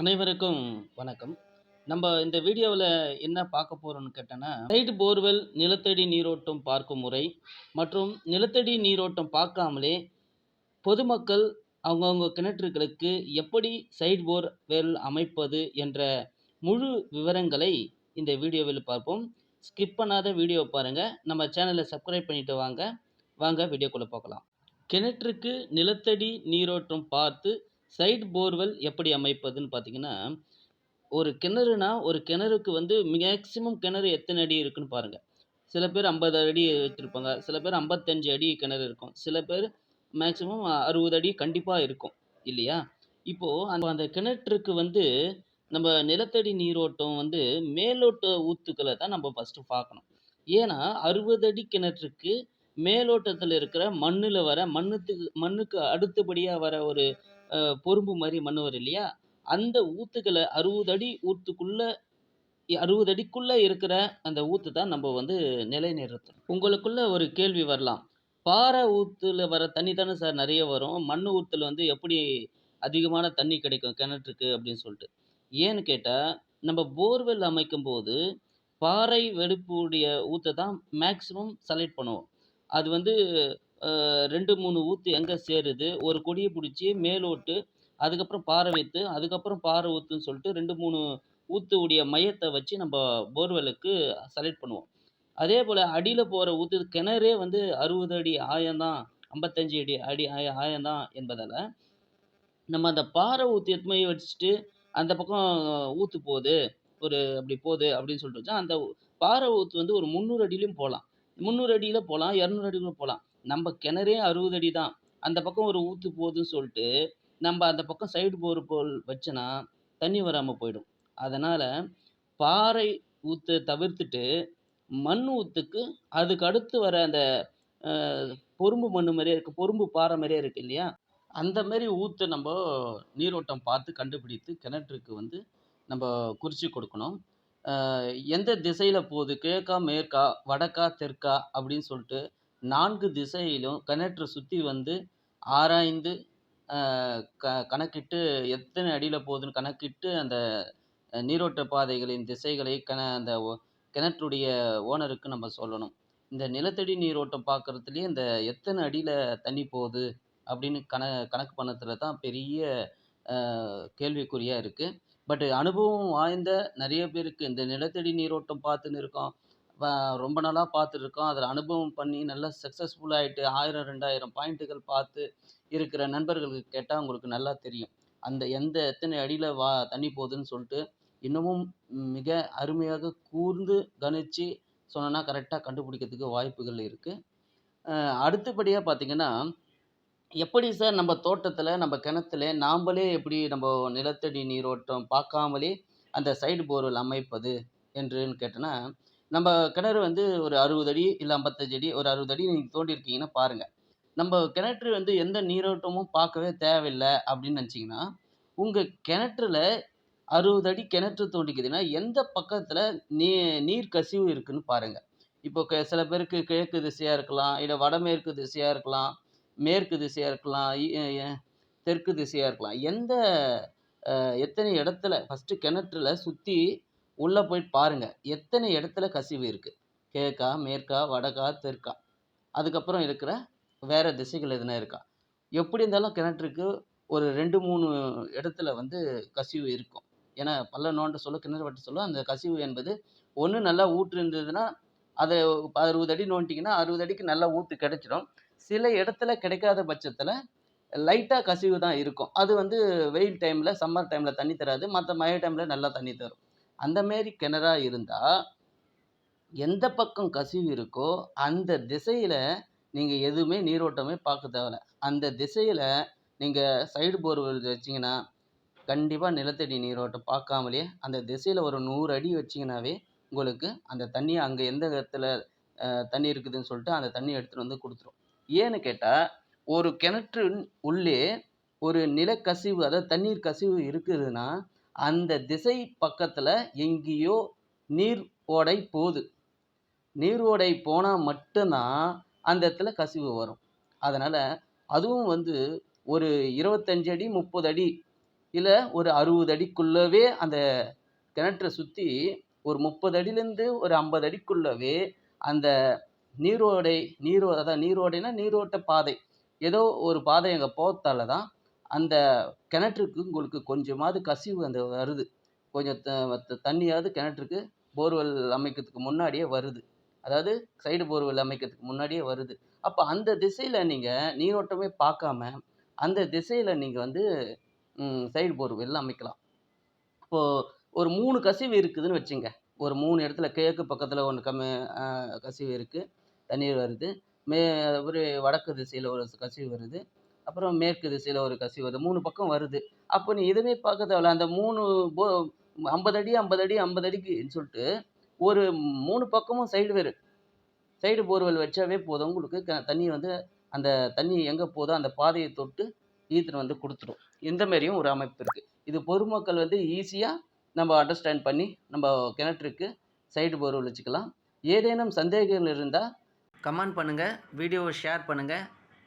அனைவருக்கும் வணக்கம். நம்ம இந்த வீடியோவில் என்ன பார்க்க போகிறோம்னு கேட்டோன்னா சைடு போர்வெல் நிலத்தடி நீரோட்டம் பார்க்கும் முறை மற்றும் நிலத்தடி நீரோட்டம் பார்க்காமலே பொதுமக்கள் அவங்கவுங்க கிணற்றுகளுக்கு எப்படி சைடு போர் வெல் அமைப்பது என்ற முழு விவரங்களை இந்த வீடியோவில் பார்ப்போம். ஸ்கிப் பண்ணாத வீடியோ பாருங்கள் நம்ம சேனலை சப்ஸ்கிரைப் பண்ணிட்டு வாங்க. வாங்க வீடியோக்குள்ளே பார்க்கலாம் கிணற்றுக்கு நிலத்தடி நீரோட்டம் பார்த்து சைடு போர்வெல் எப்படி அமைப்பதுன்னு பார்த்தீங்கன்னா ஒரு கிணறுனா ஒரு கிணறுக்கு வந்து மேக்சிமம் கிணறு எத்தனை அடி இருக்குன்னு பாருங்கள் சில பேர் ஐம்பது அடி வச்சுருப்பாங்க. சில பேர் ஐம்பத்தஞ்சு அடி கிணறு இருக்கும். சில பேர் மேக்சிமம் அறுபது அடி கண்டிப்பாக இருக்கும். இல்லையா? இப்போது அந்த அந்த கிணற்றுக்கு வந்து நம்ம நிலத்தடி நீரோட்டம் வந்து மேலோட்ட ஊத்துக்களை தான் நம்ம ஃபஸ்ட்டு பார்க்கணும். ஏன்னா அறுபது அடி கிணற்றுக்கு மேலோட்டத்தில் இருக்கிற மண்ணில் வர மண்ணுத்துக்கு மண்ணுக்கு அடுத்தபடியாக வர ஒரு பொறும்பு மாதிரி மண் வரும் இல்லையா? அந்த ஊத்துக்களை அறுபது அடி ஊத்துக்குள்ள அறுபது அடிக்குள்ள இருக்கிற அந்த ஊத்து தான் நம்ம வந்து நிலைநிறுத்தணும். உங்களுக்குள்ள ஒரு கேள்வி வரலாம். பாறை ஊத்துல வர தண்ணி தானே சார் நிறைய வரும். மண் ஊத்துல வந்து எப்படி அதிகமான தண்ணி கிடைக்கும்? கிணற்றுக்கு அப்படின்னு சொல்லிட்டு. ஏன்னு கேட்டால் நம்ம போர்வெல் அமைக்கும் போது பாறை வெடிப்புடைய ஊற்ற தான் மேக்ஸிமம் செலக்ட் பண்ணுவோம். அது வந்து ரெண்டு மூணு ஊற்று எங்கே சேருது? ஒரு கொடியை பிடிச்சி மேலோட்டு அதுக்கப்புறம் பாறை வைத்து அதுக்கப்புறம் பாறை ஊற்றுன்னு சொல்லிட்டு ரெண்டு மூணு ஊத்து உடைய மையத்தை வச்சு நம்ம போர்வெலுக்கு செலக்ட் பண்ணுவோம். அதே போல் அடியில் போகிற ஊற்று கிணறே வந்து அறுபது அடி ஆயம்தான் ஐம்பத்தஞ்சு அடி அடி ஆய ஆயம்தான் என்பதால் நம்ம அந்த பாறை ஊற்று எத்துமையை வச்சுட்டு அந்த பக்கம் ஊற்று போகுது? ஒரு அப்படி போகுது அப்படின்னு சொல்லிட்டு வச்சா அந்த பாறை ஊற்று வந்து ஒரு முந்நூறு அடியிலையும் போகலாம். முந்நூறு அடியில் போகலாம் இரநூறு அடியிலும் போகலாம். நம்ம கிணறே அறுபது அடி தான். அந்த பக்கம் ஒரு ஊற்று போகுதுன்னு சொல்லிட்டு நம்ம அந்த பக்கம் சைடு போர் போல் வச்சோன்னா தண்ணி வராமல் போயிடும். அதனால் பாறை ஊற்ற தவிர்த்துட்டு மண் ஊற்றுக்கு அதுக்கு அடுத்து வர அந்த பொறும்பு மண் மாதிரியே இருக்குது பொறும்பு பாறை மாதிரியே இருக்குது இல்லையா? அந்த மாதிரி ஊற்று நம்ம நீரோட்டம் பார்த்து கண்டுபிடித்து கிணற்றுக்கு வந்து நம்ம குறித்து கொடுக்கணும். எந்த திசையில் போகுது? கிழக்கா மேற்கா வடக்கா தெற்கா அப்படின்னு சொல்லிட்டு நான்கு திசையிலும் கிணற்றை சுற்றி வந்து ஆராய்ந்து க கணக்கிட்டு எத்தனை அடியில் போகுதுன்னு கணக்கிட்டு அந்த நீரோட்ட பாதைகளின் திசைகளை கண அந்த ஒ- கிணற்றுடைய ஓனருக்கு நம்ம சொல்லணும். இந்த நிலத்தடி நீரோட்டம் பார்க்குறதுலேயே இந்த எத்தனை அடியில் தண்ணி போகுது அப்படின்னு கண கணக்கு பண்ணத்துல தான் பெரிய கேள்விக்குறியாக இருக்குது பட் அனுபவம் வாய்ந்த நிறைய பேருக்கு இந்த நிலத்தடி நீரோட்டம் பார்த்துன்னு இருக்கோம். ரொம்ப நாளாக பார்த்துருக்கோம் அதில் அனுபவம் பண்ணி நல்லா சக்ஸஸ்ஃபுல் ஆகிட்டு ஆயிரம் ரெண்டாயிரம் பாயிண்ட்டுகள் பார்த்து இருக்கிற நண்பர்களுக்கு கேட்டால் உங்களுக்கு நல்லா தெரியும். அந்த எந்த எத்தனை அடியில் வா தண்ணி போகுதுன்னு சொல்லிட்டு இன்னமும் மிக அருமையாக கூர்ந்து கணிச்சு சொன்னோன்னா கரெக்டாக கண்டுபிடிக்கிறதுக்கு வாய்ப்புகள் இருக்குது அடுத்தபடியாக பார்த்தீங்கன்னா எப்படி சார் நம்ம தோட்டத்தில் நம்ம கிணத்துல நாம்பளே எப்படி நம்ம நிலத்தடி நீரோட்டம் பார்க்காமலே அந்த சைடு போர்வெல் அமைப்பது என்றுன்னு கேட்டோன்னா நம்ம கிணறு வந்து ஒரு அறுபது அடி இல்லை ஐம்பத்தஞ்சு அடி ஒரு அறுபது அடி நீங்கள் தோண்டியிருக்கீங்கன்னா பாருங்கள் நம்ம கிணற்று வந்து எந்த நீரோட்டமும் பார்க்கவே தேவையில்லை அப்படின்னு நினச்சிங்கன்னா உங்கள் கிணற்றுல அறுபது அடி கிணற்று தோண்டிக்குதுன்னா எந்த பக்கத்தில் நீ நீர் கசிவு இருக்குன்னு பாருங்கள் இப்போ க சில பேருக்கு கிழக்கு திசையாக இருக்கலாம் இல்லை வடமேற்கு திசையாக இருக்கலாம் மேற்கு திசையாக இருக்கலாம் இ- தெற்கு திசையாக இருக்கலாம். எந்த எத்தனை இடத்துல ஃபஸ்ட்டு கிணற்றுல சுற்றி உள்ளே போய் பாருங்கள் எத்தனை இடத்துல கசிவு இருக்குது கிழக்கா மேற்கா வடக்கா தெற்கா. அதுக்கப்புறம் இருக்கிற வேறு திசைகள் எதுனா இருக்கா? எப்படி இருந்தாலும் கிணற்றுக்கு ஒரு ரெண்டு மூணு இடத்துல வந்து கசிவு இருக்கும். ஏன்னா பள்ள நோண்ட சொல்ல கிணறு வெட்ட சொல்ல அந்த கசிவு என்பது ஒன்று நல்லா ஊற்று இருந்ததுன்னா அதை அறுபது அடி நோண்டிங்கன்னா அறுபது அடிக்கு நல்லா ஊற்று கிடைச்சிடும். சில இடத்துல கிடைக்காத பட்சத்தில் லைட்டாக கசிவு தான் இருக்கும். அது வந்து வெயில் டைமில் சம்மர் டைமில் தண்ணி தராது. மற்ற மழை டைமில் நல்லா தண்ணி தரும். அந்த மாரி கிணறா இருந்தால் எந்த பக்கம் கசிவு இருக்கோ அந்த திசையில் நீங்கள் எதுவுமே நீரோட்டமே பார்க்க தேவையில்ல. அந்த திசையில் நீங்கள் சைடு போர்வெல் வச்சிங்கன்னா கண்டிப்பாக நிலத்தடி நீரோட்டம் பார்க்காமலே அந்த திசையில் ஒரு நூறு அடி வச்சிங்கனாவே உங்களுக்கு அந்த தண்ணியை அங்கே எந்த இடத்துல தண்ணி இருக்குதுன்னு சொல்லிட்டு அந்த தண்ணி எடுத்துகிட்டு வந்து கொடுத்துரும். ஏன்னு கேட்டால் ஒரு கிணற்று உள்ளே ஒரு நிலக்கசிவு அதாவது தண்ணீர் கசிவு இருக்குதுன்னா அந்த திசை பக்கத்தில் எங்கேயோ நீர் ஓடை போகுது. நீர் ஓடை போனால் மட்டும்தான் அந்த இடத்துல கசிவு வரும். அதனால் அதுவும் வந்து ஒரு இருபத்தஞ்சு அடி முப்பது அடி இல்லை ஒரு அறுபது அடிக்குள்ளவே அந்த கிணற்றை சுற்றி ஒரு முப்பது அடியிலேருந்து ஒரு ஐம்பது அடிக்குள்ளவே அந்த நீரோடை நீரோ அதான் நீரோடைனா நீரோட்ட பாதை. ஏதோ ஒரு பாதை அங்கே போகிறதால தான் அந்த கிணற்றுக்கு உங்களுக்கு கொஞ்சமாவது கசிவு அந்த வருது. கொஞ்சம் த- தண்ணியாவது கிணற்றுக்கு போர்வெல் அமைக்கிறதுக்கு முன்னாடியே வருது. அதாவது சைடு போர்வெல் அமைக்கிறதுக்கு முன்னாடியே வருது. அப்போ அந்த திசையில் நீங்கள் நீரோட்டமே பார்க்காம அந்த திசையில் நீங்கள் வந்து சைடு போர்வெல் அமைக்கலாம். இப்போது ஒரு மூணு கசிவு இருக்குதுன்னு வச்சுங்க. ஒரு மூணு இடத்துல கிழக்கு பக்கத்தில் ஒன்று கம்மி கசிவு இருக்குது தண்ணீர் வருது. மே ஒரு வடக்கு திசையில் ஒரு கசிவு வருது. அப்புறம் மேற்கு திசையில் ஒரு கசிவு வருது. மூணு பக்கம் வருது. அப்போ நீ எதுவுமே பார்க்க தேவையில்ல அந்த மூணு போ ஐம்பது அடி ஐம்பது அடி ஐம்பது அடிக்குன்னு சொல்லிட்டு ஒரு மூணு பக்கமும் சைடு வேறு. சைடு போர்வெல் வச்சாவே போதும். உங்களுக்கு க தண்ணி வந்து அந்த தண்ணி எங்கே போதோ அந்த பாதையை தொட்டு ஈத்துன்னு வந்து கொடுத்துடும். இந்த மாதிரியும் ஒரு அமைப்பு இருக்குது இது பொதுமக்கள் வந்து ஈஸியாக நம்ம அண்டர்ஸ்டாண்ட் பண்ணி நம்ம கிணற்றுக்கு சைடு போர்வெல் வச்சுக்கலாம். ஏதேனும் சந்தேகங்கள் இருந்தால் கமெண்ட் பண்ணுங்கள் வீடியோவை ஷேர் பண்ணுங்கள்